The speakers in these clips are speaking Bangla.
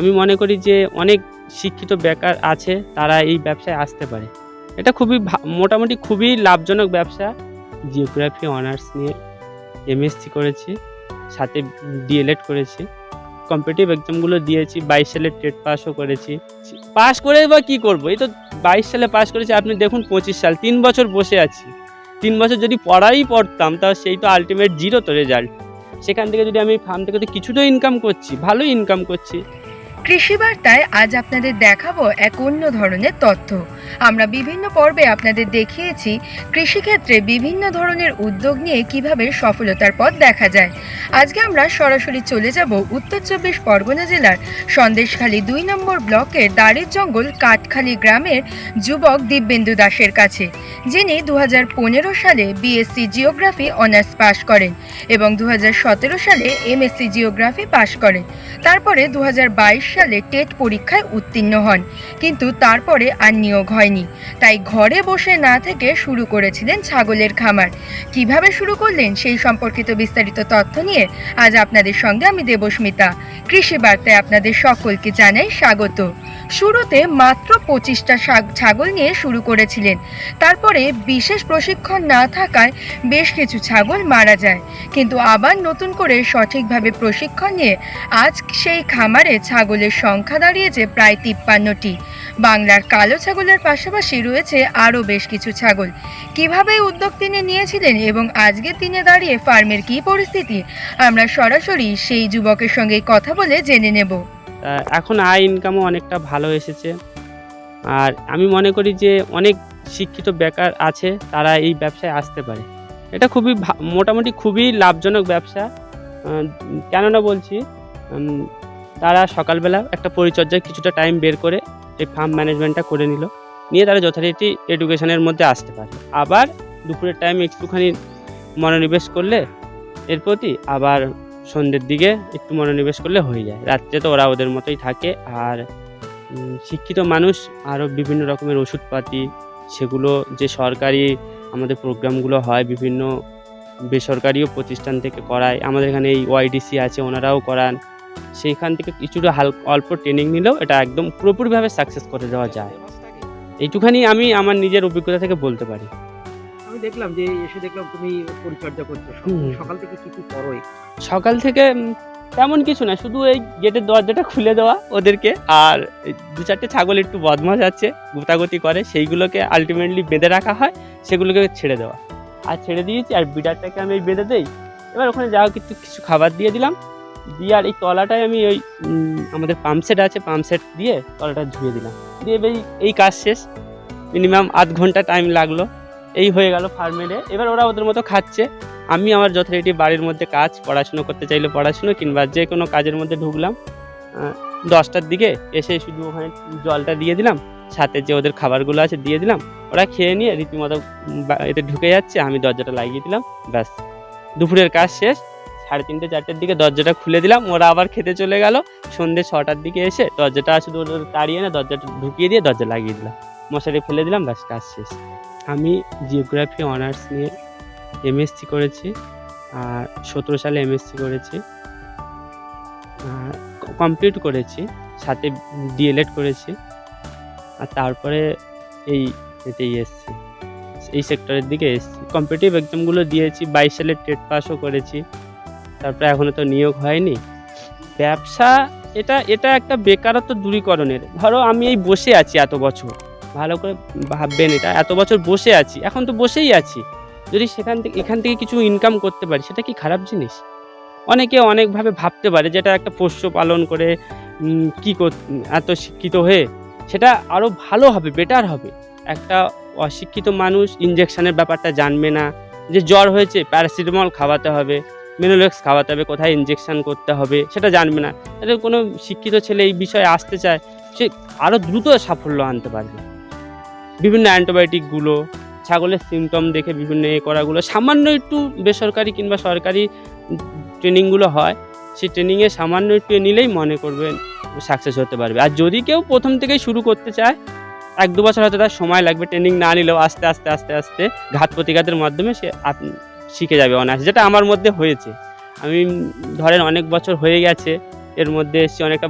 আমি মনে করি যে অনেক শিক্ষিত বেকার আছে, তারা এই ব্যবসায় আসতে পারে। এটা খুবই মোটামুটি খুবই লাভজনক ব্যবসা। জিওগ্রাফি অনার্স নিয়ে এমএসসি করেছি, সাথে ডিএলএড করেছি। কম্পিটিভ এক্সামগুলো দিয়েছি, বাইশ সালে টেট পাসও করেছি। পাস করে বা কী করব? এই তো বাইশ সালে পাস করেছি, আপনি দেখুন পঁচিশ সাল, তিন বছর বসে আছি। তিন বছর যদি পড়াই পড়তাম তা সেই তো আলটিমেট জিরো তো রেজাল্ট সেখান থেকে যদি আমি ফার্ম থেকে তো কিছুটা ইনকাম করছি ভালো ইনকাম করছি। কৃষি বার্তায় আজ আপনাদের দেখাবো এক অন্য ধরনের তথ্য। আমরা বিভিন্ন পর্বে আপনাদের দেখিয়েছি কৃষিক্ষেত্রে বিভিন্ন ধরনের উদ্যোগ নিয়ে কীভাবে সফলতার পথ দেখা যায়। আজকে আমরা সরাসরি চলে যাব উত্তর চব্বিশ পরগনা জেলার সন্দেশখালী দুই নম্বর ব্লকের দাড়ির জঙ্গল কাঠখালি গ্রামের যুবক দিব্যেন্দু দাসের কাছে, যিনি দু হাজার পনেরো সালে বিএসসি জিওগ্রাফি অনার্স পাশ করেন এবং দু হাজার সতেরো সালে এমএসসি জিওগ্রাফি পাশ করেন। তারপরে দু হাজার বাইশ সালে টেট পরীক্ষায় উত্তীর্ণ হন, কিন্তু তারপরে আর নিয়োগ হয়নি। তাই ঘরে বসে না থেকে শুরু করেছিলেন ছাগলের খামার। কীভাবে শুরু করলেন সেই সম্পর্কিত বিস্তারিত তথ্য নিয়ে আজ আপনাদের সঙ্গে আমি দেবস্মিতা। কৃষি বার্তায় আপনাদের সকলকে জানাই স্বাগত। শুরুতে মাত্র পঁচিশটা ছাগল নিয়ে শুরু করেছিলেন। তারপরে বিশেষ প্রশিক্ষণ না থাকায় বেশ কিছু ছাগল মারা যায়। কিন্তু আবার নতুন করে সঠিকভাবে প্রশিক্ষণ নিয়ে আজ সেই খামারে ছাগলের সংখ্যা দাঁড়িয়েছে প্রায় তিপ্পান্নটি। বাংলার কালো ছাগলের পাশাপাশি রয়েছে আরও বেশ কিছু ছাগল। কীভাবে উদ্যোগ তিনি নিয়েছিলেন এবং আজকের দিনে দাঁড়িয়ে ফার্মের কী পরিস্থিতি, আমরা সরাসরি সেই যুবকের সঙ্গে কথা বলে জেনে নেব। এখন আয় ইনকামও অনেকটা ভালো এসেছে। আর আমি মনে করি যে অনেক শিক্ষিত বেকার আছে, তারা এই ব্যবসায় আসতে পারে। এটা খুবই মোটামুটি খুবই লাভজনক ব্যবসা। কেননা বলছি তারা সকালবেলা একটা পরিচর্যায় কিছুটা টাইম বের করে এই ফার্ম ম্যানেজমেন্টটা করে নিল। নিয়ে তারা যথারীতি এডুকেশনের মধ্যে আসতে পারে। আবার দুপুরের টাইম একটুখানি মনোনিবেশ করলে এর প্রতি আবার সন্ধ্যের দিকে একটু মনোনিবেশ করলে হয়ে যায়। রাত্রে তো ওরা ওদের মতোই থাকে। আর শিক্ষিত মানুষ আরও বিভিন্ন রকমের ওষুধপাতি, সেগুলো যে সরকারি আমাদের প্রোগ্রামগুলো হয়, বিভিন্ন বেসরকারিও প্রতিষ্ঠান থেকে করায়। আমাদের এখানে এই ওয়াইডিসি আছে, ওনারাও করান। সেইখান থেকে কিছুটা হাল অল্প ট্রেনিং নিলেও এটা একদম পুরোপুরিভাবে সাকসেস করে দেওয়া যায়। এইটুখানি আমি আমার নিজের অভিজ্ঞতা থেকে বলতে পারি। আমি দেখলাম যে এসে দেখলাম তুমি পরিচর্যা করছ। সকাল- থেকে কি কি করো সকাল থেকে তেমন কিছু না শুধু এই গেটের দরজাটা খুলে দেওয়া ওদেরকে। আর দু চারটে ছাগল একটু বদমাশ আছে গোতাগতি করে সেইগুলোকে আলটিমেটলি বেঁধে রাখা হয় সেগুলোকে ছেড়ে দেওয়া। আর ছেড়ে দিয়েছি আর বিডারটাকে আমি বেঁধে দেই। এবার ওখানে যা হোক একটু কিছু খাবার দিয়ে দিলাম। দিয়ে আর এই তলাটায় আমি ওই আমাদের পাম্প সেট আছে পাম্প সেট দিয়ে তলাটা ধুয়ে দিলাম। দিয়ে এই এই কাজ শেষ। মিনিমাম আধ ঘণ্টা টাইম লাগল। এই হয়ে গেল ফার্মেরে এবার ওরা ওদের মতো খাচ্ছে। আমি আমার যথারীতি বাড়ির মধ্যে কাজ, পড়াশুনো করতে চাইলে পড়াশুনো কিংবা যে কোনো কাজের মধ্যে ঢুকলাম। দশটার দিকে এসে শুধু ওখানে জলটা দিয়ে দিলাম। সাথে যে ওদের খাবারগুলো আছে দিয়ে দিলাম। ওরা খেয়ে নিয়ে রীতিমতো এতে ঢুকে যাচ্ছে। আমি দরজাটা লাগিয়ে দিলাম। ব্যাস। দুপুরের কাজ শেষ। সাড়ে তিনটে, চারটের দিকে দরজাটা খুলে দিলাম। ওরা আবার খেতে চলে গেল। সন্ধ্যে ছটার দিকে এসে দরজাটা শুধু ওদের তাড়িয়ে না, দরজাটা ঢুকিয়ে দিয়ে দরজা লাগিয়ে দিলাম। মশারি ফেলে দিলাম, ব্যাস, কাজ শেষ। আমি জিওগ্রাফি অনার্স নিয়ে এমএসসি করেছি, আর সতেরো সালে এমএসসি করেছি কমপ্লিট করেছি, সাথে ডিএলএড করেছি, আর তারপরে এই এতেই এসছি। এই সেক্টরের দিকে এসছি। কম্পিটিভ এক্সামগুলো দিয়েছি, বাইশ সালে টেট পাসও করেছি। তারপরে এখনও তো নিয়োগ হয়নি। ব্যবসা, এটা এটা একটা বেকারত্ব দূরীকরণের। ধরো আমি এই বসে আছি এত বছর। ভালো করে ভাববেন এটা, এত বছর বসে আছি। এখন তো বসেই আছি। যদি সেখান থেকে, এখান থেকে কিছু ইনকাম করতে পারি, সেটা কি খারাপ জিনিস? অনেকে অনেকভাবে ভাবতে পারে যেটা একটা পোষ্য পালন করে কি এত শিক্ষিত হয়ে। সেটা আরও ভালো হবে বেটার হবে। একটা অশিক্ষিত মানুষ ইঞ্জেকশনের ব্যাপারটা জানবে না। যে জ্বর হয়েছে প্যারাসিটামল খাওয়াতে হবে। মেনোলেক্স খাওয়াতে হবে, কোথায় ইঞ্জেকশন করতে হবে, সেটা জানবে না। তাহলে কোনো শিক্ষিত ছেলে এই বিষয়ে আসতে চায়, সে আরও দ্রুত সাফল্য আনতে পারবে। বিভিন্ন অ্যান্টিবায়োটিকগুলো ছাগলের সিমটম দেখে বিভিন্ন এ করাগুলো, সামান্য একটু বেসরকারি কিংবা সরকারি ট্রেনিংগুলো হয় সেই ট্রেনিংয়ে সামান্য একটু নিলেই মনে করবেন সাকসেস হতে পারবে। আর যদি কেউ প্রথম থেকেই শুরু করতে চায়, এক দু বছর হয়তো তার সময় লাগবে ট্রেনিং না নিলেও আস্তে আস্তে আস্তে আস্তে, ঘাত প্রতিঘাতের মাধ্যমে সে শিখে যাবে অনায়াসে, যেটা আমার মধ্যে হয়েছে। আমি ধরেন অনেক বছর হয়ে গেছে, এর মধ্যে এসেছি অনেকটা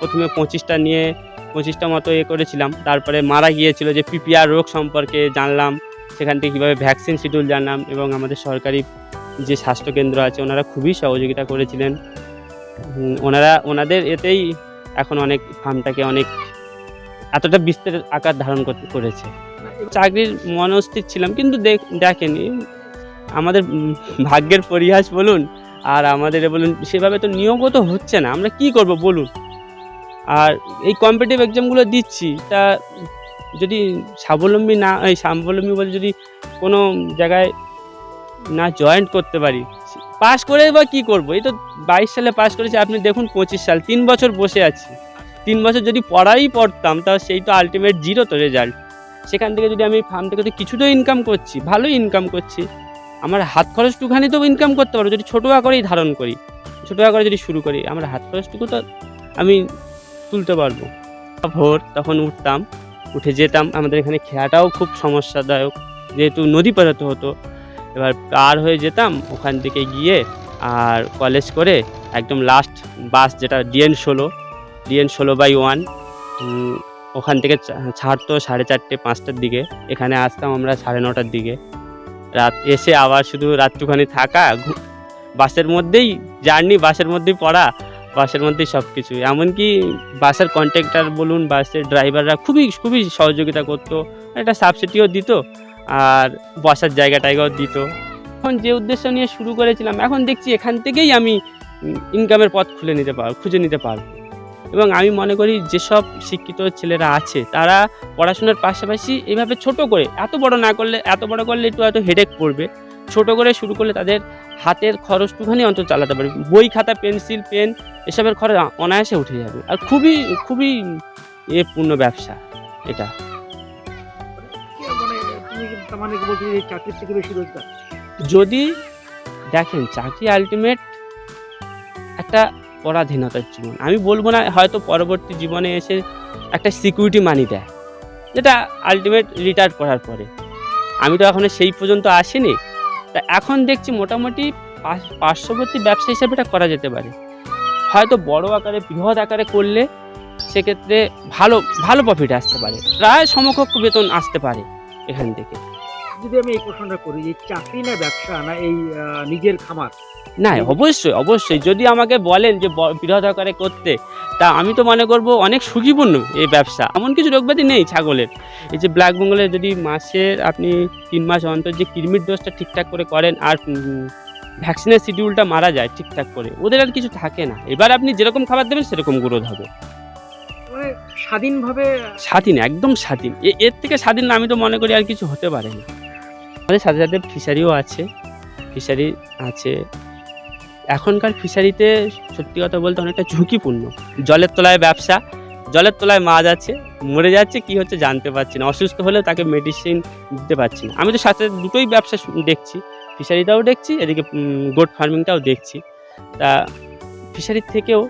প্রথমে পঁচিশটা নিয়ে পঁচিশটা মতো এ করেছিলাম, তারপরে মারা গিয়েছিল যে পিপিআর রোগ সম্পর্কে জানলাম, সেখান থেকে কীভাবে ভ্যাকসিন শিডিউল জানলাম এবং আমাদের সরকারি যে স্বাস্থ্যকেন্দ্র আছে, ওনারা খুবই সহযোগিতা করেছিলেন। ওনারা, ওনাদের এতেই এখন অনেক ফার্মটাকে অনেক এতটা বিস্তারের আকার ধারণ করেছে। চাকরির মনস্থির ছিলাম, কিন্তু দেখ- দেখেনি। আমাদের ভাগ্যের পরিহাস বলুন, আর আমাদের বলুন, সেভাবে তো নিয়োগও তো হচ্ছে না। আমরা কি করব বলুন? আর এই কম্পিটিভ এক্সামগুলো দিচ্ছি, তা যদি স্বাবলম্বী না, এই স্বাবলম্বী বলে যদি কোনো জায়গায় না জয়েন্ট করতে পারি পাস করে বা কি করব? এই তো বাইশ সালে পাস করেছি, আপনি দেখুন পঁচিশ সাল, তিন বছর বসে আছি। তিন বছর যদি পড়াই পড়তাম, তা সেই তো আলটিমেট জিরো তো রেজাল্ট সেখান থেকে যদি আমি ফার্ম থেকে তো কিছু তো ইনকাম করছি, ভালোই ইনকাম করছি। আমার হাত খরচটুখানি তো ইনকাম করতে পারব, যদি ছোটো আকারেই ধারণ করি। ছোটো আকারে যদি শুরু করি, আমার হাত খরচটুকু তো আমি তুলতে পারব। ভোর তখন উঠতাম, উঠে যেতাম। আমাদের এখানে খেয়াটাও খুব সমস্যাদায়ক। যেহেতু নদী পেরোতে হতো, এবার পার হয়ে যেতাম ওখান থেকে গিয়ে আর কলেজ করে একদম লাস্ট বাস যেটা ডিএন ষোলো ডিএন ষোলো বাই ওয়ান ওখান থেকে ছাড়তো সাড়ে চারটে, পাঁচটার দিকে। এখানে আসতাম আমরা সাড়ে নটার দিকে। রাত এসে আবার শুধু রাতটুখানি থাকা বাসের মধ্যেই জার্নি, বাসের মধ্যেই পড়া, বাসের মধ্যেই সব কিছু এমনকি বাসের কন্ট্রাক্টর বলুন, বাসের ড্রাইভাররা খুবই খুবই সহযোগিতা করতো, একটা সাবসিডিও দিত, আর বসার জায়গা টাইগাও দিত। এখন যে উদ্দেশ্য নিয়ে শুরু করেছিলাম, এখন দেখছি এখান থেকেই আমি ইনকামের পথ খুলে নিতে পারব খুঁজে নিতে পারব। এবং আমি মনে করি যেসব শিক্ষিত ছেলেরা আছে তারা পড়াশোনার পাশাপাশি এভাবে ছোট করে এত বড় না করলে এত বড় করলে একটু হয়তো হেডেক পড়বে। ছোট করে শুরু করলে তাদের হাতের খরচটুখানি অন্তত চালাতে পারবে। বই খাতা পেন্সিল পেন এসবের খরচ অনায়াসে উঠে যাবে। আর খুবই খুবই এ পূর্ণ ব্যবসা এটা। মানে মানে যদি দেখেন চাকরি আলটিমেট একটা পরাধীনতার জীবন। আমি বলব না হয়তো পরবর্তী জীবনে এসে একটা সিকিউরিটি মানি দেয়, যেটা আলটিমেট রিটায়ার করার পরে। আমি তো এখনও সেই পর্যন্ত আসিনি। তা এখন দেখছি মোটামুটি পার্শ্ববর্তী ব্যবসা হিসেবে এটা করা যেতে পারে। হয়তো বড় আকারে, বৃহৎ আকারে করলে সেক্ষেত্রে ভালো ভালো প্রফিট আসতে পারে। প্রায় সমকক্ষ বেতন আসতে পারে এখান থেকে। যদি আমি এই প্রশ্নটা করি যে চাকরি না ব্যবসা না এই নিজের খামার? না অবশ্যই অবশ্যই। যদি আমাকে বলেন যে বৃহৎ আকারে করতে তা আমি তো মনে করব অনেক সুখীপূর্ণ এই ব্যবসা। এমন কিছু রোগব্যাধি নেই ছাগলের। এই যে ব্ল্যাক বেঙ্গলের যদি মাসের আপনি তিন মাস অন্তর যে কৃমির ডোজটা ঠিকঠাক করে করেন আর ভ্যাকসিনের শিডিউলটা মারা যায় ঠিকঠাক করে ওদের আর কিছু থাকে না। এবার আপনি যেরকম খাবার দেবেন সেরকম গ্রোথ হবে। মানে স্বাধীনভাবে স্বাধীন একদম স্বাধীন। এর থেকে স্বাধীন আমি তো মনে করি আর কিছু হতে পারে না। আমাদের সাথে সাথে ফিশারিও আছে ফিশারি আছে। এখনকার ফিশারিতে সত্যি কথা বলতে অনেকটা ঝুঁকিপূর্ণ। জলের তলায় ব্যবসা, জলের তলায় মাছ আছে, মরে যাচ্ছে, কি হচ্ছে জানতে পারছি না। অসুস্থ হলে তাকে মেডিসিন দিতে পারছি না। আমি তো সাথে সাথে দুটোই ব্যবসা দেখছি ফিশারিটাও দেখছি, এদিকে গোট ফার্মিংটাও দেখছি। তা ফিশারির থেকেও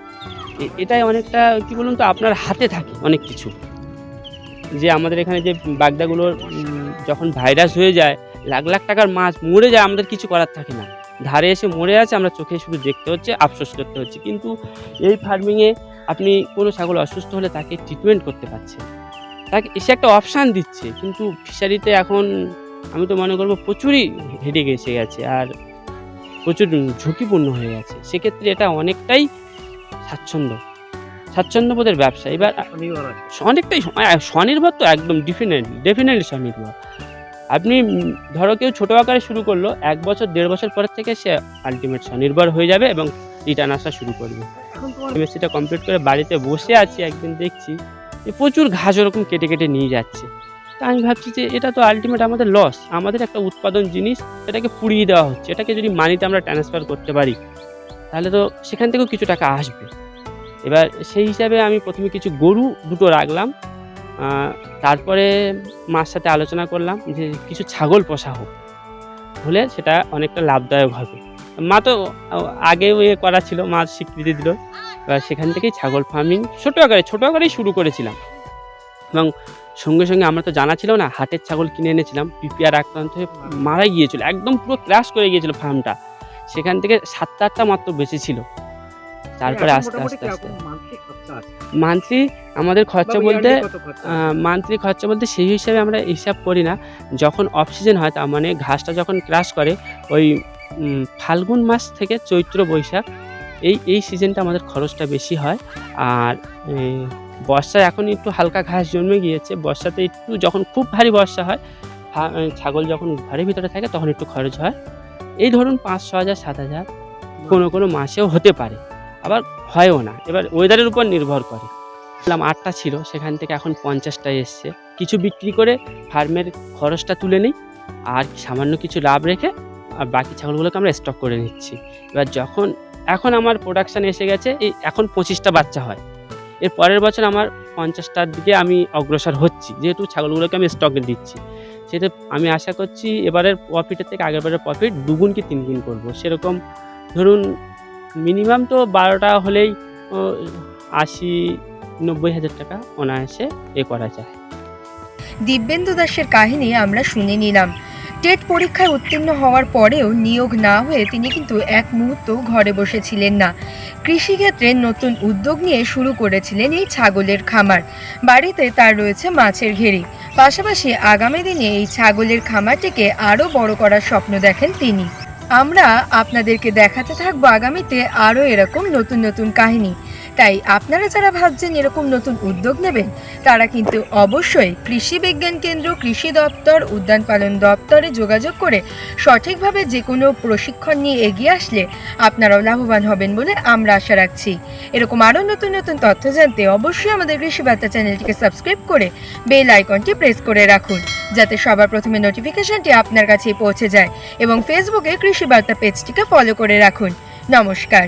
এটাই অনেকটা, কি বলুন তো, আপনার হাতে থাকে অনেক কিছু। যে আমাদের এখানে যে বাগদাগুলোর যখন ভাইরাস হয়ে যায় লাখ লাখ টাকার মাছ মরে যায় আমাদের কিছু করার থাকে না। ধারে এসে মরে আছে আমরা চোখে শুধু দেখতে হচ্ছে আফসোস করতে হচ্ছে। কিন্তু এই ফার্মিংয়ে আপনি কোনো ছাগল অসুস্থ হলে তাকে ট্রিটমেন্ট করতে পারছেন তাকে এসে একটা অপশান দিচ্ছে কিন্তু ফিশারিতে এখন আমি তো মনে করব প্রচুরই হেডে এসে গেছে আর প্রচুর ঝুঁকিপূর্ণ হয়ে গেছে। সেক্ষেত্রে এটা অনেকটাই স্বাচ্ছন্দ্য স্বাচ্ছন্দ্যবোধের ব্যবসা। এবার অনেকটাই স্বনির্ভর তো একদম ডেফিনেটলি ডেফিনেটলি স্বনির্ভর। আপনি ধরো কেউ ছোটো আকারে শুরু করল, এক বছর, দেড় বছর পর থেকে সে আলটিমেট স্বনির্ভর হয়ে যাবে এবং রিটার্ন আসা শুরু করবে। এমএসসিটা কমপ্লিট করে বাড়িতে বসে আছি, একদিন দেখছি যে প্রচুর ঘাস ওরকম কেটে কেটে নিয়ে যাচ্ছে। তা আমি ভাবছি যে এটা তো আলটিমেট আমাদের লস আমাদের একটা উৎপাদন জিনিস এটাকে পুড়িয়ে দেওয়া হচ্ছে। এটাকে যদি মানিতে আমরা ট্রান্সফার করতে পারি, তাহলে তো সেখান থেকেও কিছু টাকা আসবে। এবার সেই হিসাবে আমি প্রথমে কিছু গরু দুটো রাখলাম। তারপরে মার সাথে আলোচনা করলাম যে কিছু ছাগল পোষা হোক হলে সেটা অনেকটা লাভদায়ক হবে। মা তো আগেও ইয়ে করা ছিল মা স্বীকৃতি দিল। এবার সেখান থেকেই ছাগল ফার্মিং ছোটো আকারে ছোটো আকারেই শুরু করেছিলাম। এবং সঙ্গে সঙ্গে আমরা তো জানা ছিল না হাটের ছাগল কিনে এনেছিলাম পিপিআর আক্রান্ত হয়ে মারা গিয়েছিল একদম পুরো ক্রাশ করে গিয়েছিল ফার্মটা সেখান থেকে সাতটা আটটা মাত্র বেঁচে ছিল। তারপরে আস্তে আস্তে আস্তে মান্থলি আমাদের খরচা বলতে? মান্থলি খরচা বলতে সেই হিসাবে আমরা হিসাব করি না। যখন অফ সিজন হয় তার মানে ঘাসটা যখন ক্রাশ করে ওই ফাল্গুন মাস থেকে চৈত্র বৈশাখ এই এই সিজনটা আমাদের খরচটা বেশি হয়। আর বর্ষায় এখন একটু হালকা ঘাস জন্মে গিয়েছে। বর্ষাতে একটু যখন খুব ভারী বর্ষা হয় ছাগল যখন ঘরের ভিতরে থাকে তখন একটু খরচ হয়। এই ধরুন পাঁচ ছ হাজার সাত হাজার কোনো কোনো মাসেও হতে পারে। আবার হয়ও না। এবার ওয়েদারের উপর নির্ভর করে। বললাম আটটা ছিল, সেখান থেকে এখন পঞ্চাশটা এসছে। কিছু বিক্রি করে ফার্মের খরচটা তুলে নিই, আর সামান্য কিছু লাভ রেখে, আর বাকি ছাগলগুলোকে আমরা স্টক করে নিচ্ছি। এবার যখন, এখন আমার প্রোডাকশান এসে গেছে, এই এখন পঁচিশটা বাচ্চা হয়। এর পরের বছর আমার পঞ্চাশটার দিকে আমি অগ্রসর হচ্ছি, যেহেতু ছাগলগুলোকে আমি স্টকে দিচ্ছি। সেটা আমি আশা করছি এবারের প্রফিটের থেকে আগেরবারের প্রফিট দুগুণ কি তিন তিনগুণ করব। সেরকম ধরুন মিনিমাম তো বারোটা হলেই আশি, নব্বই হাজার টাকা অনায়াসে এ করা যায়। দিব্যেন্দু দাসের কাহিনী আমরা শুনে নিলাম। টেট পরীক্ষায় উত্তীর্ণ হওয়ার পরেও নিয়োগ না হয়ে তিনি কিন্তু এক মুহূর্ত ঘরে বসেছিলেন না। কৃষিক্ষেত্রে নতুন উদ্যোগ নিয়ে শুরু করেছিলেন এই ছাগলের খামার। বাড়িতে তার রয়েছে মাছের ঘেরি। পাশাপাশি আগামী দিনে এই ছাগলের খামারটিকে আরও বড় করার স্বপ্ন দেখেন তিনি। আমরা আপনাদেরকে দেখাতে থাকব আগামীতে আরও এরকম নতুন নতুন কাহিনী। তাই আপনারা যারা ভাবছেন এরকম নতুন উদ্যোগ নেবেন, তারা কিন্তু অবশ্যই কৃষি বিজ্ঞান কেন্দ্র, কৃষি দপ্তর, উদ্যান পালন দপ্তরে যোগাযোগ করে সঠিকভাবে যে কোনো প্রশিক্ষণ নিয়ে এগিয়ে আসলে আপনারাও লাভবান হবেন বলে আমরা আশা রাখছি। এরকম আরও নতুন নতুন তথ্য জানতে অবশ্যই আমাদের কৃষি বার্তা চ্যানেলটিকে সাবস্ক্রাইব করে বেল আইকনটি প্রেস করে রাখুন, যাতে সবার প্রথমে নোটিফিকেশনটি আপনার কাছে পৌঁছে যায় এবং ফেসবুকে কৃষি বার্তা পেজটিকে ফলো করে রাখুন। নমস্কার।